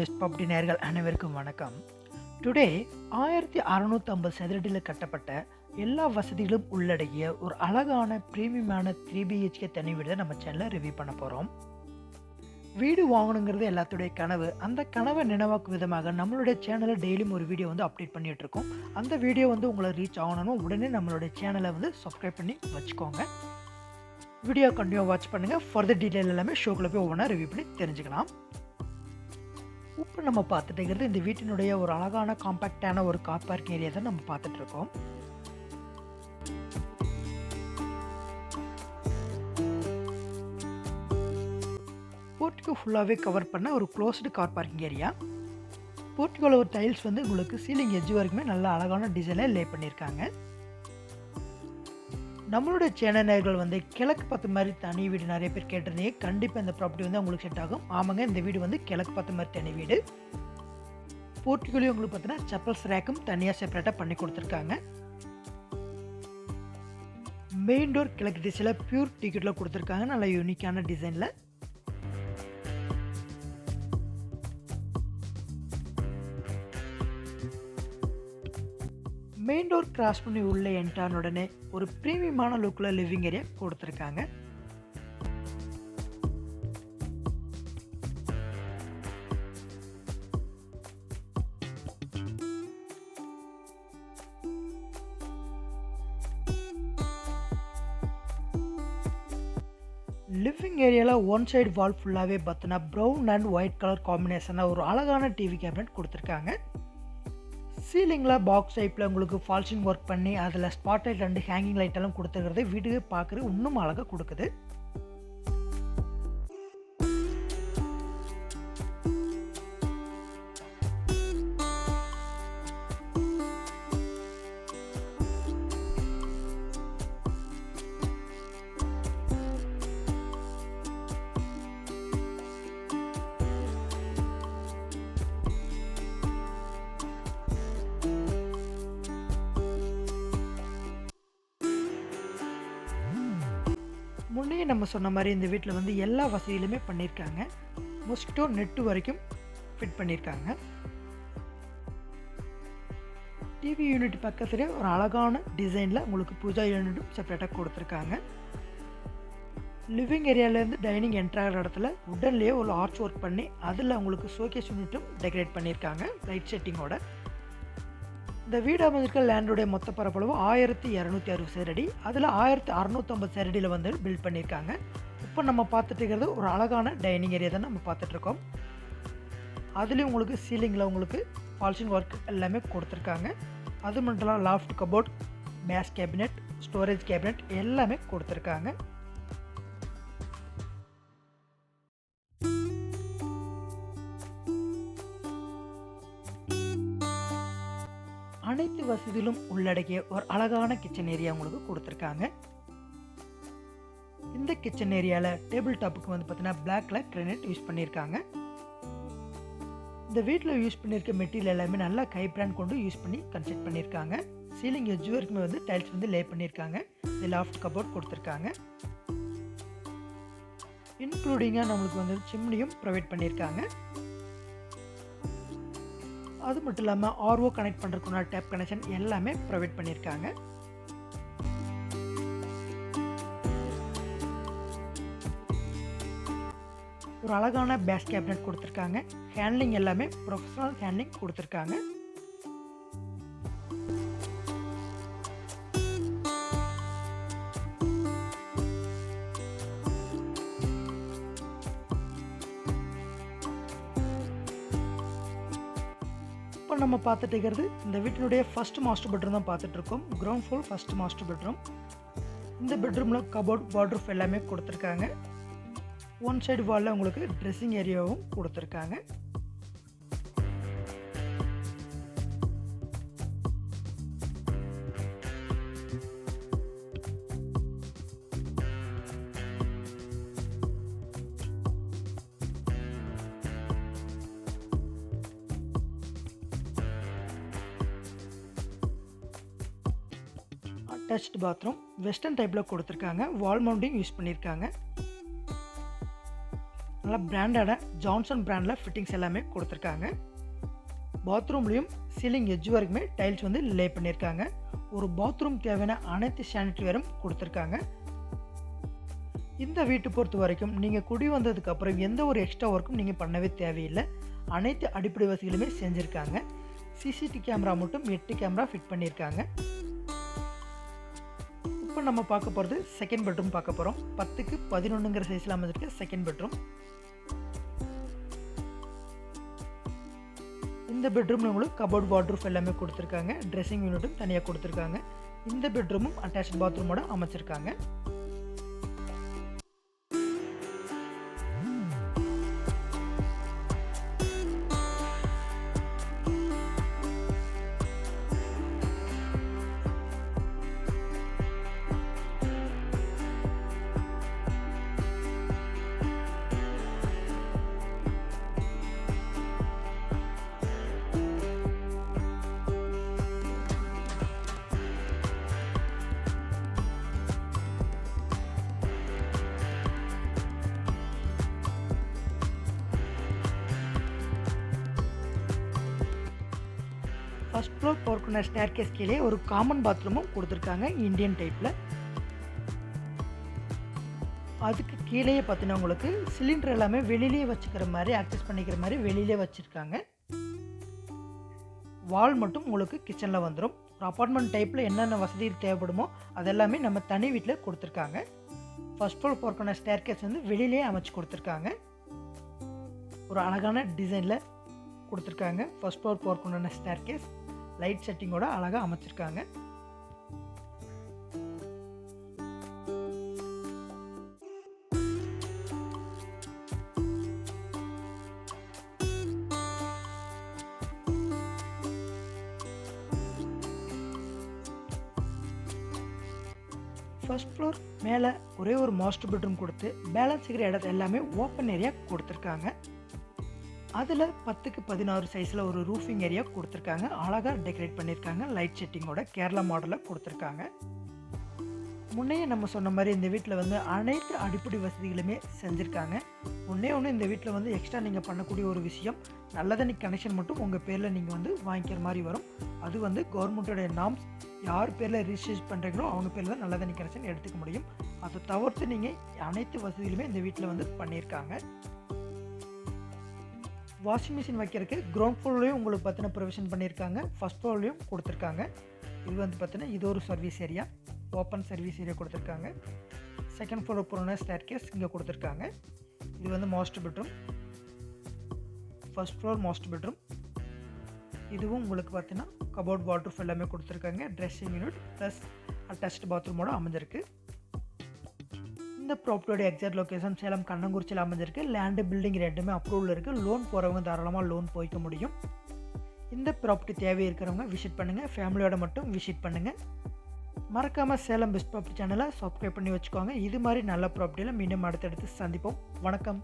Best பப்டி நேர்கள் அனைவருக்கும் வணக்கம். டுடே ஆயிரத்தி அறநூற்றம்பது சதுரடியில் கட்டப்பட்ட எல்லா வசதிகளும் உள்ளடங்கிய ஒரு அழகான ப்ரீமியமான த்ரீ பிஹெச்கே தனி வீடு தான் நம்ம சேனலில் ரிவ்யூ பண்ண போகிறோம் வீடு வாங்கணுங்கிறது எல்லாத்துடைய கனவு. அந்த கனவை நினைவாக்கும் விதமாக நம்மளுடைய சேனலில் டெய்லியும் ஒரு வீடியோ வந்து அப்டேட் பண்ணிகிட்ருக்கோம் இருக்கோம். அந்த வீடியோ வந்து உங்களை ரீச் ஆகணும் உடனே நம்மளுடைய சேனலை வந்து சப்ஸ்கிரைப் பண்ணி வச்சுக்கோங்க. வீடியோ கண்டினியூ வாட்ச் பண்ணுங்கள் ஃபர்தர் டீட்டெயில் எல்லாமே ஷோக்கில் போய் ஒவ்வொன்றா ரிவ்யூ பண்ணி தெரிஞ்சுக்கலாம். இப்போ நம்ம பார்த்துட்டு இருக்கிறது இந்த வீட்டினுடைய ஒரு அழகான காம்பேக்டான ஒரு கார் பார்க்கிங் ஏரியா தான் நம்ம பார்த்துட்டு இருக்கோம் போர்ட்டிகோ ஃபுல்லாகவே கவர் பண்ண ஒரு க்ளோஸ்டு கார் பார்க்கிங் ஏரியா போர்ட்டிகோவில் ஒரு டைல்ஸ் வந்து உங்களுக்கு சீலிங் எஜ்ஜு வரைக்குமே நல்ல அழகான டிசைனில் லே பண்ணியிருக்காங்க. நம்மளுடைய சேனல்கள் வந்து கிழக்கு பார்த்த மாதிரி தனி வீடு நிறைய பேர் கேட்டிருந்தீங்க. கண்டிப்பாக இந்த ப்ராப்பர்ட்டி வந்து உங்களுக்கு செட் ஆகும். ஆமாங்க இந்த வீடு வந்து கிழக்கு பார்த்த மாதிரி தனி வீடு. போர்ட்டிகோலையும் உங்களுக்கு பார்த்தீங்கன்னா செப்பல்ஸ் ரேக்கும் தனியாக செப்பரேட்டாக பண்ணி கொடுத்துருக்காங்க. மெயின் டோர் கிழக்கு திசையில் பியூர் டிக்கெட்டில் கொடுத்துருக்காங்க. நல்ல யூனிக்கான டிசைனில் மெயின் டோர் கிராஸ் பண்ணி உள்ளே என்டான உடனே ஒரு ப்ரீமியமான லுக்கில் லிவிங் ஏரியா கொடுத்துருக்காங்க. லிவிங் ஏரியாவில் ஒன் சைடு வால் ஃபுல்லாகவே பார்த்தோன்னா ப்ரௌன் அண்ட் ஒயிட் கலர் காம்பினேஷனாக ஒரு அழகான டிவி கேபினட் கொடுத்துருக்காங்க. சீலிங்கில் பாக்ஸ் டைப்பில் உங்களுக்கு ஃபால்ஷிங் ஒர்க் பண்ணி அதில் ஸ்பாட் லைட் ரெண்டு ஹேங்கிங் லைட் எல்லாம் கொடுத்துருக்கிறது வீடு பார்க்குறது இன்னும் அழகாக கொடுக்குது. முன்னே நம்ம சொன்ன மாதிரி இந்த வீட்டில் வந்து எல்லா வசதியிலுமே பண்ணியிருக்காங்க மொஸ்கிட்டோ நெட்டு வரைக்கும் ஃபிட் பண்ணியிருக்காங்க டிவி யூனிட் பக்கத்துலேயே ஒரு அழகான டிசைனில் உங்களுக்கு பூஜா யூனிட்டும் செப்பரேட்டாக கொடுத்துருக்காங்க. லிவிங் ஏரியாவிலேருந்து டைனிங் என்ட்ராகிற இடத்துல உடன்லேயே ஒரு ஆர்ச் ஒர்க் பண்ணி அதில் உங்களுக்கு ஷோகேஸ் யூனிட்டும் டெக்கரேட் பண்ணியிருக்காங்க லைட் செட்டிங்கோட இந்த வீடு அமைஞ்சிருக்க லேண்டுடைய மொத்த பரப்பளவு ஆயிரத்தி இரநூத்தி அறுபது சேரடி. அதில் ஆயிரத்தி அறநூற்றம்பது சேரடியில் வந்து பில்ட் பண்ணியிருக்காங்க. இப்போ நம்ம பார்த்துட்டு இருக்கிறது ஒரு அழகான டைனிங் ஏரியா தான் நம்ம பார்த்துட்ருக்கோம் அதுலேயும் உங்களுக்கு சீலிங்கில் உங்களுக்கு பால்சிங் ஒர்க் எல்லாமே கொடுத்துருக்காங்க. அது மட்டும் இல்லாமல் loft cupboard mesh cabinet storage cabinet எல்லாமே கொடுத்துருக்காங்க. இதிலும் உள்ளடக்கிய ஒரு அழகான கிச்சன் ஏரியா உங்களுக்கு கொடுத்துருக்காங்க. இந்த கிச்சன் ஏரியாவில் டேபிள் டாப்புக்கு வந்து பார்த்தீங்கன்னா பிளாக்ல கிரானைட் யூஸ் பண்ணியிருக்காங்க. இந்த வீட்டில் யூஸ் பண்ணியிருக்க மெட்டீரியல் எல்லாமே நல்லா கை பிராண்ட் கொண்டு யூஸ் பண்ணி கன்ஸ்ட்ரக்ட் பண்ணியிருக்காங்க. சீலிங் எஜ் வரைக்குமே வந்து டைல்ஸ் வந்து லே பண்ணியிருக்காங்க. இது லாஃப்ட் கபோர்ட் கொடுத்துருக்காங்க. இன்க்ளூடிங்காக நம்மளுக்கு வந்து சிம்னியும் ப்ரொவைட் பண்ணியிருக்காங்க. அது மட்டும் இல்லாமல் ஆர்ஓ கனெக்ட் பண்ணுறதுக்குள்ள டேப் கனெக்ஷன் எல்லாமே ப்ரொவைட் பண்ணியிருக்காங்க ஒரு அழகான பேஸ் கேபினட் கொடுத்துருக்காங்க. ஹேண்ட்லிங் எல்லாமே ப்ரொஃபஷனல் ஹேண்ட்லிங் கொடுத்துருக்காங்க. இப்போ நம்ம பார்த்துட்டு இருக்கிறது இந்த வீட்டினுடைய ஃபஸ்ட் மாஸ்டர் பெட்ரூம் தான் பார்த்துட்ருக்கோம் ground ground floor first master bedroom இந்த பெட்ரூமில் கபோர்ட் வாட்ரூஃப் எல்லாமே கொடுத்துருக்காங்க. ஒன் சைடு வாலில் உங்களுக்கு ட்ரெஸ்ஸிங் ஏரியாவும் கொடுத்துருக்காங்க. அட்டாச்டு பாத்ரூம் வெஸ்டர்ன் டைப்பில் கொடுத்துருக்காங்க. வால் மவுண்டிங் யூஸ் பண்ணியிருக்காங்க. நல்லா பிராண்டான ஜான்சன் பிராண்டில் ஃபிட்டிங்ஸ் எல்லாமே கொடுத்துருக்காங்க. பாத்ரூம்லேயும் சீலிங் எஜ் வரைக்குமே டைல்ஸ் வந்து லே பண்ணியிருக்காங்க. ஒரு பாத்ரூம் தேவையான அனைத்து சானிட்டரிவேரும் கொடுத்துருக்காங்க. இந்த வீட்டு பொறுத்த வரைக்கும் நீங்கள் குடி வந்ததுக்கப்புறம் எந்த ஒரு எக்ஸ்ட்ரா ஒர்க்கும் நீங்கள் பண்ணவே தேவையில்லை. அனைத்து அடிப்படை வசதிகளுமே செஞ்சுருக்காங்க. சிசிடி கேமரா மட்டும் எட்டு கேமரா ஃபிட் பண்ணியிருக்காங்க. இப்போ நம்ம பார்க்க போகிறது செகண்ட் பெட்ரூம் பார்க்க போகிறோம் பத்துக்கு பதினொன்றுங்கிற சைஸில் அமைஞ்சிருக்க செகண்ட் பெட்ரூம் இந்த பெட்ரூமில் உங்களுக்கு கபோர்ட் வாட்ரூஃப் எல்லாமே கொடுத்துருக்காங்க. ட்ரெஸ்ஸிங் யூனிட்டும் தனியாக கொடுத்துருக்காங்க. இந்த பெட்ரூமும் அட்டாச் பாத்ரூமோட அமைச்சிருக்காங்க. ஃபர்ஸ்ட் ஃப்ளோர் ஸ்டேர் கேஸ் கீழே ஒரு காமன் பாத்ரூமும் கொடுத்துருக்காங்க இந்தியன் டைப்பில் அதுக்கு கீழேயே பார்த்தீங்கன்னா உங்களுக்கு சிலிண்டர் எல்லாமே வெளியிலே வச்சுக்கிற மாதிரி அக்சஸ் பண்ணிக்கிற மாதிரி வெளியிலே வச்சுருக்காங்க. வால் மட்டும் உங்களுக்கு கிச்சனில் வந்துடும் ஒரு அப்பார்ட்மெண்ட் டைப்பில் என்னென்ன வசதி தேவைப்படுமோ அதெல்லாமே நம்ம தனி வீட்டில் கொடுத்துருக்காங்க. ஃபர்ஸ்ட் ஃப்ளோர் போர்க்கான ஸ்டேர் கேஸ் வந்து வெளியிலே அமைச்சு கொடுத்துருக்காங்க. ஒரு அழகான டிசைனில் கொடுத்துருக்காங்க. ஃபஸ்ட் ஃப்ளோர் போர்க்குண்டான ஸ்டேர் கேஸ் லைட் செட்டிங்கோட அழகாக அமைச்சிருக்காங்க. ஃபர்ஸ்ட் ஃப்ளோர் மேலே ஒரே ஒரு மாஸ்டர் பெட்ரூம் கொடுத்து பேலன்ஸ் இருக்கிற இடத்த எல்லாமே ஓப்பன் ஏரியா கொடுத்துருக்காங்க. அதில் பத்துக்கு பதினாறு சைஸில் ஒரு ரூஃபிங் ஏரியா கொடுத்துருக்காங்க. அழகாக டெக்கரேட் பண்ணியிருக்காங்க. லைட் செட்டிங்கோட கேரளா மாடலில் கொடுத்துருக்காங்க. முன்னையே நம்ம சொன்ன மாதிரி இந்த வீட்டில் வந்து அனைத்து அடிப்படை வசதிகளுமே செஞ்சுருக்காங்க. ஒன்றே ஒன்று இந்த வீட்டில் வந்து எக்ஸ்ட்ரா நீங்கள் பண்ணக்கூடிய ஒரு விஷயம் நல்ல தண்ணி கனெக்ஷன் மட்டும் உங்கள் பேரில் நீங்கள் வந்து வாங்கிக்கிற மாதிரி வரும். அது வந்து கவர்மெண்ட்டோட நாம்ஸ் யார் பேரில் ரிஜிஸ்டர் பண்ணுறீங்களோ அவங்க பேரில் தான் நல்ல தண்ணி கனெக்ஷன் எடுத்துக்க முடியும். அதை தவிர்த்து நீங்கள் அனைத்து வசதிகளுமே இந்த வீட்டில் வந்து பண்ணியிருக்காங்க. வாஷிங் மிஷின் வைக்கிறதுக்கு கிரவுண்ட் ஃப்ளோர்லேயும் உங்களுக்கு பார்த்தினா ப்ரொவிஷன் பண்ணியிருக்காங்க. ஃபஸ்ட் ஃப்ளோர்லேயும் கொடுத்துருக்காங்க. இது வந்து பார்த்தீங்கன்னா இது ஒரு service area open service area கொடுத்துருக்காங்க. செகண்ட் ஃப்ளோர் போகிறோன்னா ஸ்டேர் கேஸ் இங்கே கொடுத்துருக்காங்க. இது வந்து master bedroom first floor master bedroom இதுவும் உங்களுக்கு பார்த்தீங்கன்னா கபோர்ட் வாட்ரூஃப் எல்லாமே கொடுத்துருக்காங்க. ட்ரெஸ்ஸிங் யூனிட் ப்ளஸ் அட்டாச்ட் பாத்ரூமோட அமைஞ்சிருக்கு. இந்த ப்ராப்பர்ட்டியோட எக்ஸாக்ட் லொக்கேஷன் சேலம் கண்ணங்குறிச்சியில் அமைஞ்சிருக்கு. லேண்டு பில்டிங் ரெண்டுமே அப்ரூவல் இருக்குது லோன் போகிறவங்க தாராளமாக லோன் போய்க்க முடியும். இந்த ப்ராப்பர்ட்டி தேவை இருக்கிறவங்க விசிட் பண்ணுங்கள் ஃபேமிலியோட மட்டும் விசிட் பண்ணுங்கள் மறக்காமல் சேலம் பெஸ்ட் ப்ராப்பர்ட்டி சேனலை சப்ஸ்கிரைப் பண்ணி வச்சுக்கோங்க. இது மாதிரி நல்ல ப்ராப்பர்ட்டியில் மீண்டும் அடுத்தடுத்து சந்திப்போம். வணக்கம்.